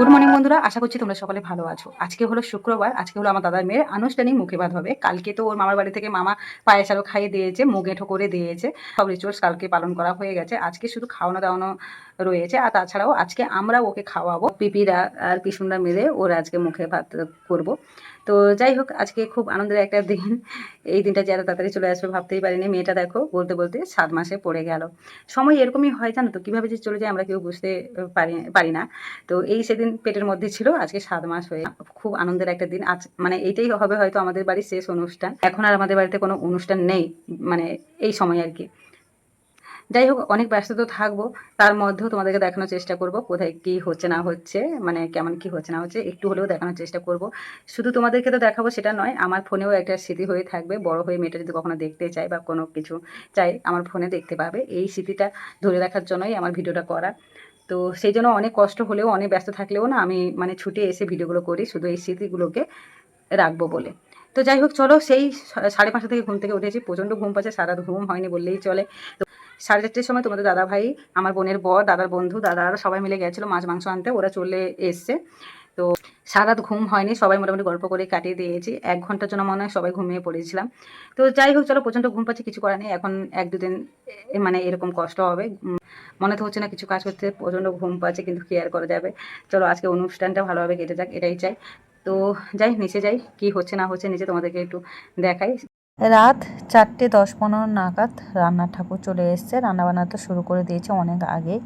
Good morning বন্ধুরা। আশা করছি তোমরা সকলে ভালো আছো। আজকে হলো শুক্রবার, আজকে হলো আমার দাদার মেয়ের আনুষ্ঠানিক মুখে ভাত হবে। কালকে তো ওর মামার বাড়ি থেকে মামা পায়েস চালো খাইয়ে দিয়েছে মুগেঠো করে দিয়েছে। সব রিচুয়ালস কালকে পালন করা হয়ে গেছে। আজকে শুধু খাওয়ানো দাওয়ানো রয়েছে। আর তাছাড়াও আজকে আমরা ওকে খাওয়াবো। পিপিরা আর পিসুনরা মিলে ওর আজকে মুখে ভাত করব। তো যাই হোক, আজকে খুব আনন্দের একটা দিন। এই দিনটা যে এত তাড়াতাড়ি চলে আসবে ভাবতেই পারিনি। মেয়েটা দেখো, বলতে বলতে সাত মাসে পড়ে গেল। সময় এরকমই হয়, জানো তো? কীভাবে যে চলে যায় আমরা কেউ বুঝতে পারি পারি না। তো এই সেদিন পেটের মধ্যে ছিল, আজকে সাত মাস হয়ে খুব আনন্দের একটা দিন। আজ মানে এইটাই হবে হয়তো আমাদের বাড়ির শেষ অনুষ্ঠান। এখন আর আমাদের বাড়িতে কোনো অনুষ্ঠান নেই মানে এই সময় আর কি। যাই হোক অনেক ব্যস্ত তো থাকব। তার মধ্যেও তোমাদেরকে দেখানোর চেষ্টা করব, কোথায় কি হচ্ছে, না হচ্ছে মানে কেমন কি হচ্ছে, না হচ্ছে, একটু হলেও দেখানোর চেষ্টা করব। শুধু তোমাদেরকে তো দেখাবো সেটা নয়, আমার ফোনেও একটা স্মৃতি হয়ে থাকবে। বড় হয়ে মেয়েটা যদি কখনো দেখতে চাই বা কোনো কিছু চাই আমার ফোনে দেখতে পাবে। এই স্মৃতিটা ধরে রাখার জন্যই আমার ভিডিওটা করা। তো সেই জন্য অনেক কষ্ট হলেও, অনেক ব্যস্ত থাকলেও না, আমি মানে ছুটে এসে ভিডিওগুলো করি, শুধু এই স্মৃতিগুলোকে রাখব বলে। তো যাই হোক চলো সেই সাড়ে পাঁচটা থেকে ঘুম থেকে উঠেছি। প্রচণ্ড ঘুম পাচ্ছে, সারা ঘুম হয়নি বললেই চলে। তো সাড়ে চারটের সময় তোমাদের দাদা ভাই, আমার বোনের বর, দাদার বন্ধু, দাদারা সবাই মিলে গেছিল, মাছ, মাংস আনতে, ওরা চলে এসছে। তো সারা ঘুম হয়নি, সবাই মোটামুটি গল্প করে কাটিয়ে দিয়েছি। এক ঘণ্টার জন্য মনে হয় সবাই ঘুমিয়ে পড়েছিলাম। তো যাই হোক, চলো প্রচণ্ড ঘুম পাচ্ছে, কিছু করার নেই। এখন এক দুদিন মানে এরকম কষ্ট হবে। মনে তো হচ্ছে না কিছু কাজ করতে, প্রচণ্ড ঘুম পাচ্ছে, কিন্তু কেয়ার করা যাবে। চলো আজকে অনুষ্ঠানটা ভালোভাবে কেটে যাক, এটাই চাই। তো যাই, নিচে যাই, কি হচ্ছে না হচ্ছে নিচে তোমাদেরকে একটু দেখাই। রাত চারটে দশ পনেরো নাগাদ রান্নার ঠাকুর চলে এসছে। রান্না বান্না তো শুরু করে দিয়েছে অনেক আগে।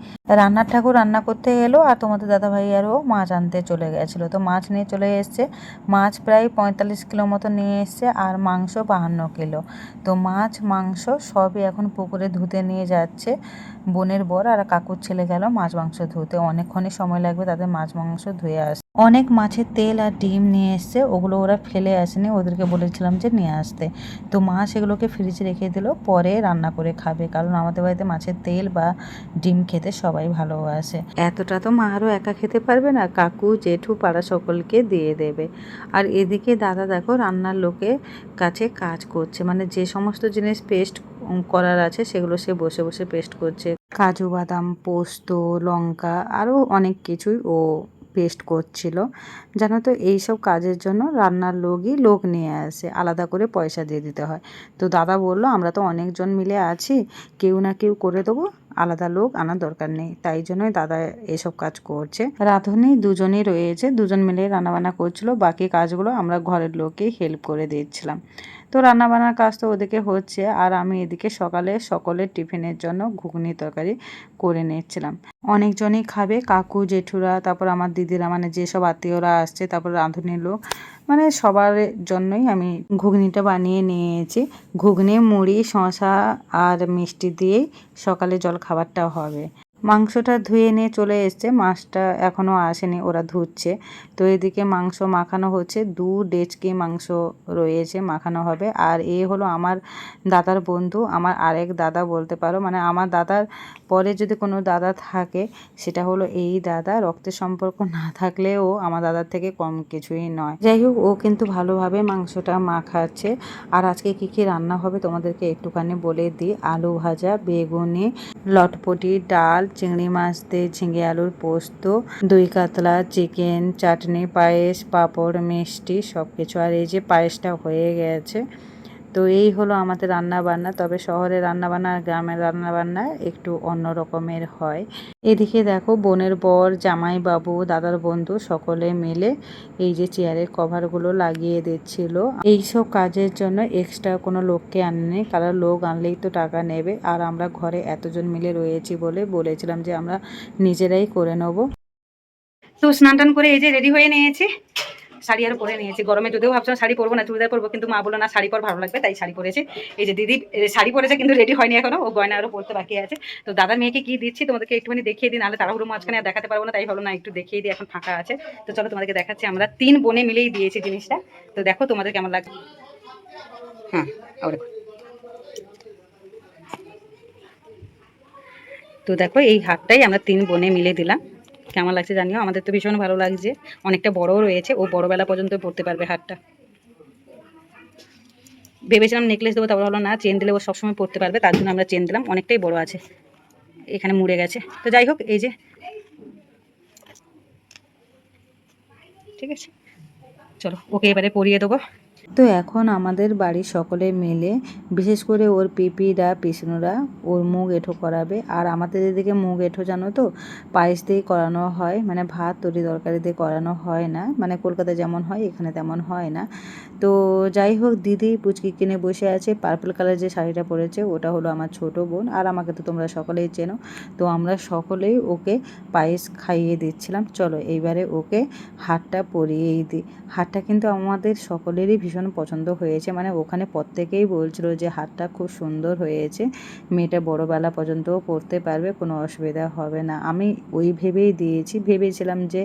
রান্নার ঠাকুর রান্না করতে এলো আর তোমাদের দাদা ভাই আরও মাছ আনতে চলে গেছিল। তো মাছ নিয়ে চলে এসছে। মাছ প্রায় পঁয়তাল্লিশ কিলো মতো নিয়ে এসছে আর মাংস বাহান্ন কিলো। তো মাছ, মাংস সবই এখন পুকুরে ধুতে নিয়ে যাচ্ছে। বোনের বর আর কাকুর ছেলে গেল মাছ, মাংস ধুতে। অনেকক্ষণই সময় লাগবে তাদের মাছ, মাংস ধুয়ে আসতে অনেক মাছের তেল আর ডিম নিয়ে এসছে, ওগুলো ওরা ফেলে আসেনি, ওদেরকে বলেছিলাম যে নিয়ে আসতে। তো মা সেগুলোকে ফ্রিজে রেখে দিল, পরে রান্না করে খাবে, কারণ আমাদের বাড়িতে মাছের তেল বা ডিম খেতে সবাই ভালোবাসে। এতটা তো মা আরও একা খেতে পারবে না, কাকু, জেঠু, পাড়া সকলকে দিয়ে দেবে। আর এদিকে দাদা দেখো, রান্নার লোকে কাছে কাজ করছে মানে যে সমস্ত জিনিস পেস্ট করার আছে, সেগুলো সে বসে বসে পেস্ট করছে। কাজু বাদাম, পোস্ত, লঙ্কা, আরও অনেক কিছুই ও পেস্ট করছিল জানো তো এইসব কাজের জন্য রান্নার লোকই লোক নিয়ে আসে, আলাদা করে পয়সা দিয়ে দিতে হয়। তো দাদা বলল, আমরা তো অনেকজন মিলে আছি, কেউ না কেউ করে দেবো, আলাদা লোক আনার দরকার নেই। তাই জন্যই দাদা এসব কাজ করছে। রাঁধুনি দুজনেই রয়েছে, দুজন মিলে রান্নাবান্না করছিল, বাকি কাজগুলো আমরা ঘরের লোককেই হেল্প করে দিচ্ছিলাম। তো রান্নাবান্নার কাজ তো ওদিকে হচ্ছে। আর আমি এদিকে সকালে সকলের টিফিনের জন্য ঘুগনি তরকারি করে নিচ্ছিলাম। অনেকজনই খাবে, কাকু, জেঠুরা, তারপর আমার দিদিরা মানে যেসব আত্মীয়রা আসছে, তারপর রাঁধুনির লোক মানে সবার জন্যই আমি ঘুগনিটা বানিয়ে নিয়েছি। ঘুগনি, মুড়ি শশা আর মিষ্টি দিয়েই সকালে জল খাবারটা হবে। মাংসটা ধুয়ে নিয়ে চলে এসছে। মাছটা এখনও আসেনি, ওরা ধুচ্ছে। তো এদিকে মাংস মাখানো হচ্ছে। দু ডেচকি মাংস রয়েছে, মাখানো হবে। আর এ হলো আমার দাদার বন্ধু। আমার আরেক দাদা বলতে পারো। মানে আমার দাদার পরে যদি কোনো দাদা থাকে, সেটা হলো এই দাদা। রক্তের সম্পর্ক না থাকলেও আমার দাদার থেকে কম কিছুই নয়। যাই হোক, ও কিন্তু ভালোভাবে মাংসটা মাখাচ্ছে। আর আজকে কি কি রান্না হবে তোমাদেরকে একটুখানি বলে দিই। আলু ভাজা, বেগুনি, লটপটি, ডাল চিংড়ি মাছ দিয়ে ঝিঙে আলুর পোস্ত, দই কাতলা চিকেন, চাটনি, পায়েস, পাঁপড়, মিষ্টি সব কিছু আর এই যে পায়েসটা হয়ে গেছে তো এই হলো আমাদের রান্না বান্না তবে শহরের রান্না বান্না আর গ্রামের রান্না বান্না একটু অন্য রকমের হয়। এদিকে দেখো বোনের বর জামাই বাবু দাদার বন্ধু সকলে মিলে এই যে চেয়ারের কভারগুলো লাগিয়ে দিচ্ছিল। এইসব কাজের জন্য এক্সট্রা কোনো লোককে আনেনি, কারণ লোক আনলেই তো টাকা নেবে। আর আমরা ঘরে এতজন মিলে রয়েছি বলে বলেছিলাম যে আমরা নিজেরাই করে নেব। তো স্নান টান করে এই যে রেডি হয়ে নিয়েছি। শাড়ি আর পরে নিয়েছি। গরমে যদিও ভাবছিলাম শাড়ি পরবো না, চুড়িদার পরবো, কিন্তু মা বলল, না, শাড়ি পর ভালো লাগবে। তাই শাড়ি পরেছে। এই যে দিদি শাড়ি পরেছে কিন্তু রেডি হয়নি এখনও, ও গয়না আরও পরতে বাকি আছে। তো দাদার মেয়েকে কি দিচ্ছি, তোমাদেরকে একটুখানি দেখিয়ে দিই, নাহলে তাড়াহুড়ো মাঝখানে আর দেখাতে পারব না, তাই ভাবলো না, একটু দেখিয়ে দিই, এখন ফাঁকা আছে। তো চলো, তোমাদেরকে দেখাচ্ছি, আমরা তিন বোনে মিলেই দিয়েছি জিনিসটা। তো দেখো, তোমাদের কেমন লাগে হ্যাঁ তো দেখো, এই হাতটাই আমরা তিন বোনে মিলে দিলাম। কেমন লাগছে জানিও? আমাদের তো ভীষণ ভালো লাগছে। অনেকটা বড়ও রয়েছে। ও বড়বেলা পর্যন্ত পড়তে পারবে হারটা ভেবেছিলাম নেকলেস দেবো, তারপর হলো না চেন দিলে ও সবসময় পড়তে পারবে। তার জন্য আমরা চেন দিলাম। অনেকটাই বড় আছে। এখানে মুড়ে গেছে। তো যাই হোক, এই যে। ঠিক আছে? চলো, ওকে এবারে পরিয়ে দেবো। তো এখন আমাদের বাড়ির সকলে মিলে, বিশেষ করে ওর পিপিরা, পিসনুরা, ওর মুখ এঁঠো করাবে। আর আমাদের এদিকে মুখ এঁঠো জানো তো? পায়েস দিয়ে করানো হয় মানে ভাত, তরি তরকারি দিয়ে করানো হয় না। মানে কলকাতায় যেমন হয়, এখানে তেমন হয় না। তো যাই হোক, দিদি পুচকি কিনে বসে আছে। পার্পল কালার যে শাড়িটা পরেছে, ওটা হলো আমার ছোট বোন। আর আমাকে তো তোমরা সকলেই চেনো। তো আমরা সকলেই ওকে পায়েস খাইয়ে দিচ্ছিলাম। চলো, এইবারে ওকে হাতটা পরিয়েই দিই। হাতটা কিন্তু আমাদের সকলেরই ভীষণ পছন্দ হয়েছে। মানে ওখানে প্রত্যেকেই বলছিল যে, হাতটা খুব সুন্দর হয়েছে। মেয়েটা বড়োবেলা পর্যন্তও পরতে পারবে, কোনো অসুবিধা হবে না। আমি ওই ভেবেই দিয়েছি। ভেবেছিলাম যে,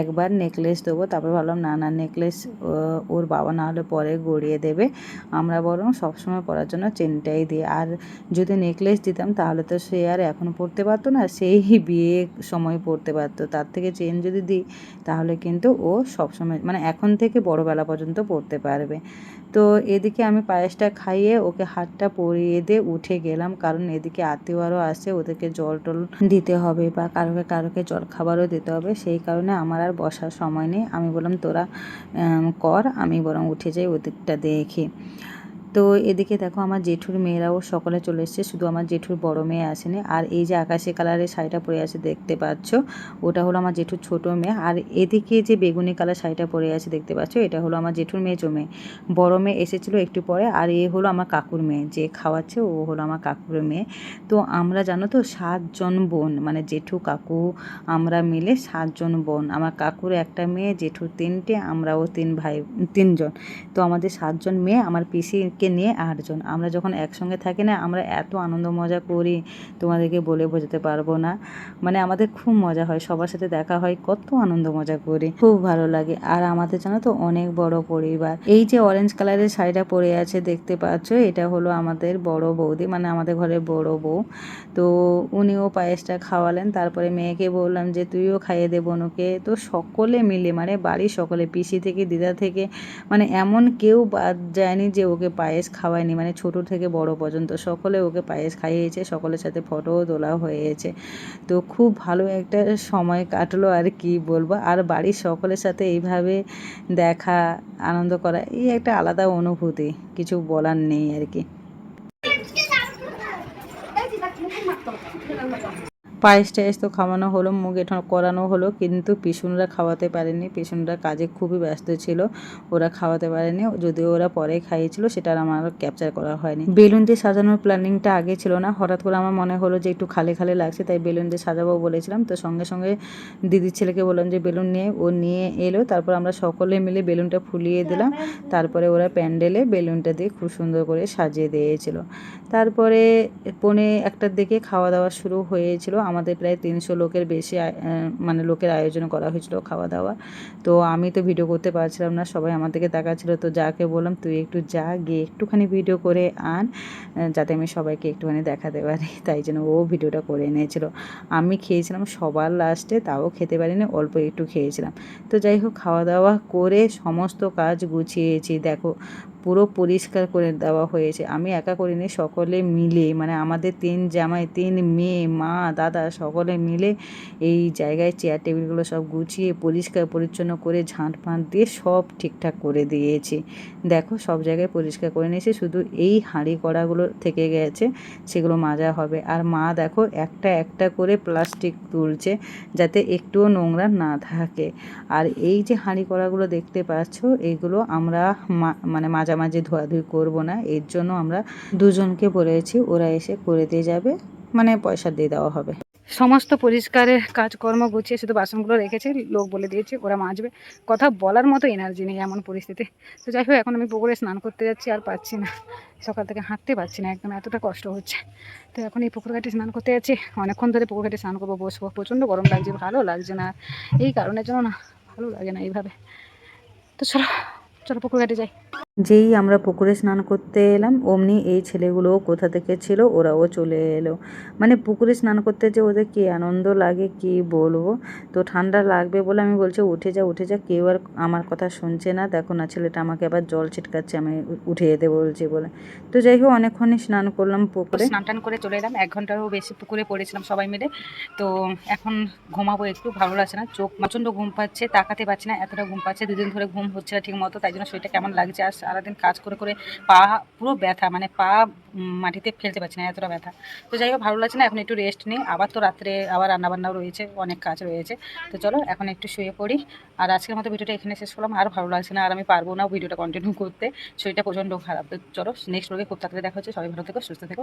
একবার নেকলেস দেবো। তারপর ভাবলাম, না না নেকলেস ওর বাবা না হলে পরে গড়িয়ে দেবে। আমরা বরং সবসময় পরার জন্য চেনটাই দিই। আর যদি নেকলেস দিতাম, তাহলে তো সে আর এখন পরতে পারতো না, সেই বিয়ে সময় পড়তে পারতো। তার থেকে চেন যদি দিই, তাহলে কিন্তু ও সবসময় মানে এখন থেকে বড়োবেলা পর্যন্ত পরতে পারবে। তো এদিকে আমি পায়েসটা খাইয়ে ওকে হাতটা পরিয়ে দিয়ে উঠে গেলাম, কারণ এদিকে আত্মীয়রাও আসে ওদেরকে জল টল দিতে হবে বা কারোকে কারোকে জল খাবারও দিতে হবে। সেই কারণে আমার আর বসার সময় নেই। আমি বললাম, তোরা কর। আমি বরং উঠে যাই ওদিকটা দেখি। তো এদিকে দেখো আমার জেঠুর মেয়েরাও সকলে চলে এসেছে, শুধু আমার জেঠুর বড় মেয়ে আসেনি। আর এই যে আকাশি কালারের শাড়িটা পরে আছে দেখতে পাচ্ছ, ওটা হলো আমার জেঠুর ছোট মেয়ে। আর এদিকে যে বেগুনি কালার শাড়িটা পরে আছে দেখতে পাচ্ছ, এটা হলো আমার জেঠুর মেয়ে মেয়ে। বড় মেয়ে এসেছিল একটু পরে, আর এ হলো আমার কাকুর মেয়ে, যে খাওয়াচ্ছে ও হলো আমার কাকুর মেয়ে। তো আমরা জানো তো সাতজন বোন মানে জেঠু, কাকু, আমরা মিলে সাতজন বোন। আমার কাকুর একটা মেয়ে, জেঠুর তিনটে, আমরাও তিন ভাই, তিনজন। তো আমাদের সাতজন মেয়ে, আমার পিসিকে নিয়ে আটজন। আমরা যখন একসঙ্গে থাকি না, আমরা এত আনন্দ মজা করি, তোমাদেরকে বলে বোঝাতে পারব না। মানে আমাদের খুব মজা হয়, সবার সাথে দেখা হয়, কত আনন্দ মজা করি। খুব ভালো লাগে। আর আমাদের জানো তো অনেক বড় পরিবার। এই যে অরেঞ্জ কালারের শাড়িটা পরে আছে, দেখতে পাচ্ছ? এটা হলো আমাদের বড় বৌদি মানে আমাদের ঘরের বড় বউ। তো উনিও পায়েসটা খাওয়ালেন। তারপরে মেয়েকে বললাম যে, তুইও খাইয়ে দে বোনকে। তো সকলে মিলে মানে বাড়ির সকলে, পিসি থেকে, দিদা থেকে মানে এমন কেউ বাদ যায়নি যে ওকে পায়েস খাওয়ায়নি মানে ছোট থেকে বড় পর্যন্ত। সকলে ওকে পায়েস খাইয়েছে, সকলের সাথে ফটোও তোলা হয়েছে। তো খুব ভালো একটা সময় কাটলো আর কি বলব। আর বাড়ির সকলের সাথে এইভাবে দেখা, আনন্দ করা, এই একটা আলাদা অনুভূতি, কিছু বলার নেই আর কি। পায়েস টায়েস তো খাওয়ানো হলো মুখ এটা করানো হলো, কিন্তু পিসুনরা খাওয়াতে পারেনি। পিসুনরা কাজে খুবই ব্যস্ত ছিল, ওরা খাওয়াতে পারেনি, যদিও ওরা পরে খাইয়েছিল, সেটা আমার ক্যাপচার করা হয়নি। বেলুন দিয়ে সাজানোর প্ল্যানিংটা আগে ছিল না, হঠাৎ করে আমার মনে হলো যে একটু খালে খালে লাগছে, তাই বেলুন দিয়ে সাজাবো বলেছিলাম। তো সঙ্গে সঙ্গে দিদির ছেলেকে বললাম যে বেলুন নিয়ে, ও নিয়ে এলো, তারপর আমরা সকলে মিলে বেলুনটা ফুলিয়ে দিলাম। তারপরে ওরা প্যান্ডেলে বেলুনটা দিয়ে খুব সুন্দর করে সাজিয়ে দিয়েছিল। তারপরে পনে একটার দিকে খাওয়া দাওয়া শুরু হয়েছিল। আমাদের প্রায় তিনশো লোকের বেশি মানে লোকের আয়োজন করা হয়েছিল খাওয়া দাওয়া তো আমি তো ভিডিও করতে পারছিলাম না, সবাই আমার দিকে তো যাকে বললাম, তুই একটু যা, গিয়ে একটুখানি ভিডিও করে আন যাতে আমি সবাইকে একটুখানি দেখাতে পারি। তাই জন্য ও ভিডিওটা করে এনেছিল। আমি খেয়েছিলাম সবার লাস্টে তাও খেতে পারিনি, অল্প একটু খেয়েছিলাম। তো যাই হোক খাওয়া দাওয়া করে সমস্ত কাজ গুছিয়েছি। দেখো পুরো পরিষ্কার করে দেওয়া হয়েছে। আমি একা করিনি, সকলে মিলে মানে আমাদের তিন জামাই, তিন মেয়ে, মা, দাদা, সকলে মিলে এই জায়গায় চেয়ার টেবিলগুলো সব গুছিয়ে পরিষ্কার পরিচ্ছন্ন করে ঝাঁট ফাঁট দিয়ে সব ঠিকঠাক করে দিয়েছি। দেখো, সব জায়গায় পরিষ্কার করে নিয়েছি, শুধু এই হাঁড়ি কড়াগুলো থেকে গেছে, সেগুলো মাজা হবে। আর মা দেখো, একটা একটা করে প্লাস্টিক তুলছে, যাতে একটুও নোংরা না থাকে। আর এই যে হাঁড়ি কড়াগুলো দেখতে পাচ্ছ, এগুলো আমরা মানে মাঝামাঝি ধোয়াধুয়ি করব না, এর জন্য আমরা দুজনকে বলেছি ওরা এসে করে দিয়ে যাবে মানে পয়সা দিয়ে দেওয়া হবে। সমস্ত পরিষ্কারের কাজকর্ম গুছিয়ে শুধু বাসনগুলো রেখেছে, লোক বলে দিয়েছে ওরা মাজবে। কথা বলার মতো এনার্জি নেই এমন পরিস্থিতি তো যাই হোক, এখন আমি পুকুরে স্নান করতে যাচ্ছি, আর পাচ্ছি না। সকাল থেকে হাঁটতে পারছি না একদম, এতটা কষ্ট হচ্ছে। তো এখন এই পুকুর ঘাটে স্নান করতে যাচ্ছি। অনেকক্ষণ ধরে পুকুর ঘাটে স্নান করব, বসবো। প্রচণ্ড গরম লাগছে, ভালো লাগছে না। এই কারণের জন্য না, ভালো লাগে না এইভাবে। তো চলো চলো পুকুর ঘাটে যাই। যেই আমরা পুকুরে স্নান করতে এলাম, অমনি এই ছেলেগুলোও কোথা থেকে ছিল, ওরাও চলে এলো। মানে পুকুরে স্নান করতে যে ওদের কী আনন্দ লাগে, কি বলব? তো ঠান্ডা লাগবে বলে আমি বলছি, উঠে যা উঠে যা, কেউ আর আমার কথা শুনছে না। দেখো না ছেলেটা আমাকে আবার জল ছিটকাচ্ছে, আমি উঠে যেতে বলছি বলে। তো যাই হোক, অনেকক্ষণই স্নান করলাম পুকুরে। স্নান টান করে চলে এলাম। এক ঘন্টারও বেশি পুকুরে পড়েছিলাম সবাই মিলে। তো এখন ঘুমাবো একটু, ভালো লাগছে না। চোখ প্রচণ্ড ঘুম পাচ্ছে, তাকাতে পারছি না, এতটা ঘুম পাচ্ছে, দুদিন ধরে ঘুম হচ্ছে না ঠিক মতো তাই জন্য শরীরটা কেমন লাগছে আর সারাদিন কাজ করে করে পা পুরো ব্যথা মানে পা মাটিতে ফেলতে পারছি না, এতটা ব্যথা। তো যাই হোক, ভালো লাগছে না, এখন একটু রেস্ট নিই। আবার তো রাত্রে আবার রান্নাবান্নাও রয়েছে, অনেক কাজ রয়েছে। তো চলো, এখন একটু শুয়ে পড়ি। আর আজকের মতো ভিডিওটা এখানে শেষ করলাম। আর ভালো লাগছে না, আর আমি পারব না ভিডিওটা কন্টিনিউ করতে। শরীরটা প্রচণ্ড খারাপ। তো চলো নেক্সট ব্লগে খুব তাড়াতাড়ি দেখা হচ্ছে। সবাই ভালো থেকো, সুস্থ থেকো।